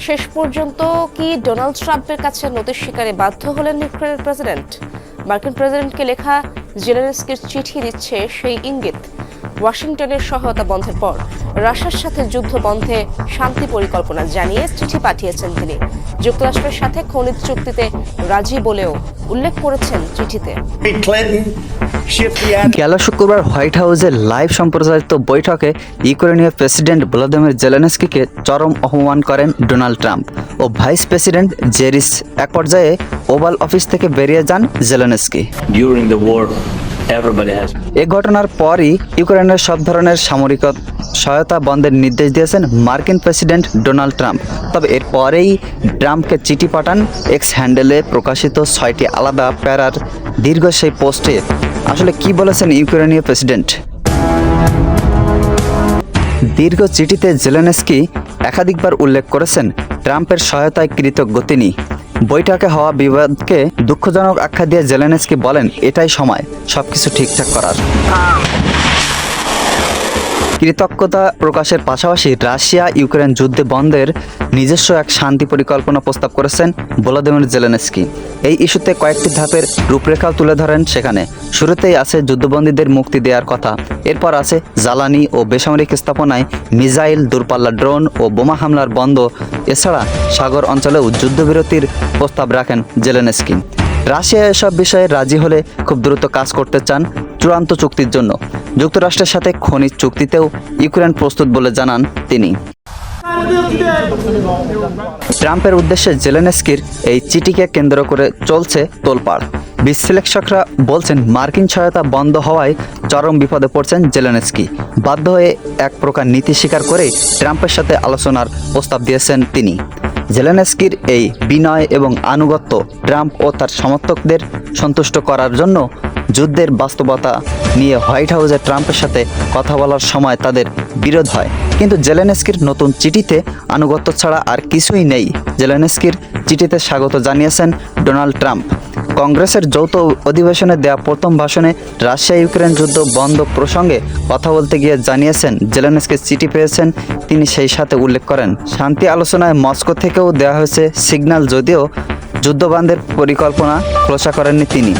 শেষ পর্যন্ত কি ডোনাল্ড ট্রাম্পের কাছে নথির শিকারে বাধ্য হলেন ইউক্রেনের প্রেসিডেন্ট? মার্কিন প্রেসিডেন্টকে লেখা জেলেনস্কির চিঠি দিচ্ছে সেই ইঙ্গিত। ওয়াশিংটনের সহায়তা বন্ধের পর রাশিয়ার সাথে যুদ্ধ বন্ধে শান্তি পরিকল্পনা জানিয়ে চিঠি পাঠিয়েছেন তিনি। যুক্তরাষ্ট্রের সাথে খনিজ চুক্তিতে রাজি বলেও উল্লেখ করেছেন চিঠিতে। গেল শুক্রবার হোয়াইট হাউসে লাইভ সম্প্রচারিত বৈঠকে ইউক্রেনীয় প্রেসিডেন্ট ভলোদিমির জেলেনস্কিকে চরম অপমান করেন ডোনাল্ড ট্রাম্প ও ভাইস প্রেসিডেন্ট জেরিস এক পর্যায়ে ওভাল অফিস থেকে বেরিয়ে যান জেলেনস্কি। এ ঘটনার পরই ইউক্রেনের সব ধরনের সামরিক সহায়তা বন্ধের নির্দেশ দিয়েছেন মার্কিন প্রেসিডেন্ট ডোনাল্ড ট্রাম্প। তবে এর পরেই ট্রাম্পকে চিঠি পাঠান এক্স হ্যান্ডেলে প্রকাশিত ছয়টি আলাদা প্যারার দীর্ঘ সেই পোস্টে। আসলে কি বলেছেন ইউক্রেনীয় প্রেসিডেন্ট? দীর্ঘ চিঠিতে জেলেনস্কি একাধিকবার উল্লেখ করেছেন ট্রাম্পের সহায়তায় কৃতজ্ঞ তিনি বৈঠকে হওয়া বিবাদকে দুঃখজনক আখ্যা দিয়ে জেলেনস্কি বলেন, এটাই সময়, সবকিছু ঠিকঠাক করার। কৃতজ্ঞতা প্রকাশের পাশাপাশি রাশিয়া ইউক্রেন যুদ্ধে বন্ধের নিজস্ব এক শান্তি পরিকল্পনা প্রস্তাব করেছেন ভলোদিমির জেলেনস্কি। এই ইস্যুতে কয়েকটি ধাপের রূপরেখাও তুলে ধরেন সেখানে। শুরুতেই আছে যুদ্ধবন্দীদের মুক্তি দেওয়ার কথা। এরপর আছে জ্বালানি ও বেসামরিক স্থাপনায় মিসাইল দূরপাল্লা ড্রোন ও বোমা হামলার বন্ধ। এছাড়া সাগর অঞ্চলেও যুদ্ধবিরতির প্রস্তাব রাখেন জেলেনস্কি। রাশিয়া এসব বিষয়ে রাজি হলে খুব দ্রুত কাজ করতে চান চূড়ান্ত চুক্তির জন্য। যুক্তরাষ্ট্রের সাথে খনিজ চুক্তিতেও ইউক্রেন প্রস্তুত বলে জানান তিনি। ট্রাম্পের উদ্দেশ্যে জেলেনস্কির এই চিঠিকে কেন্দ্র করে চলছে তোলপাড়। বিশ্লেষকরা বলছেন, মার্কিন সহায়তা বন্ধ হওয়ায় চরম বিপদে পড়ছেন জেলেনস্কি। বাধ্য হয়ে এক প্রকার নীতি স্বীকার করে ট্রাম্পের সাথে আলোচনার প্রস্তাব দিয়েছেন তিনি। জেলেনস্কির এই বিনয় এবং আনুগত্য ট্রাম্প ও তার সমর্থকদের সন্তুষ্ট করার জন্য যুদ্ধের বাস্তবতা নিয়ে হোয়াইট হাউসে ট্রাম্পের সাথে কথা বলার সময় তাদের বিরোধ হয়। কিন্তু জেলেনস্কির নতুন চিঠিতে আনুগত্য ছাড়া আর কিছুই নেই। জেলেনস্কির চিঠিতে স্বাগত জানিয়েছেন ডোনাল্ড ট্রাম্প। কংগ্রেসের যৌথ অধিবেশনে দেয়া প্রথম ভাষণে রাশিয়া ইউক্রেন যুদ্ধ বন্ধ প্রসঙ্গে কথা বলতে গিয়ে জানিয়েছেন, জেলেনস্কির চিঠি পেয়েছেন তিনি সেই সাথে উল্লেখ করেন। শান্তি আলোচনায় মস্কো থেকেও দেওয়া হয়েছে সিগন্যাল, যদিও যুদ্ধবান্ধের পরিকল্পনা খোলসা করেননি তিনি।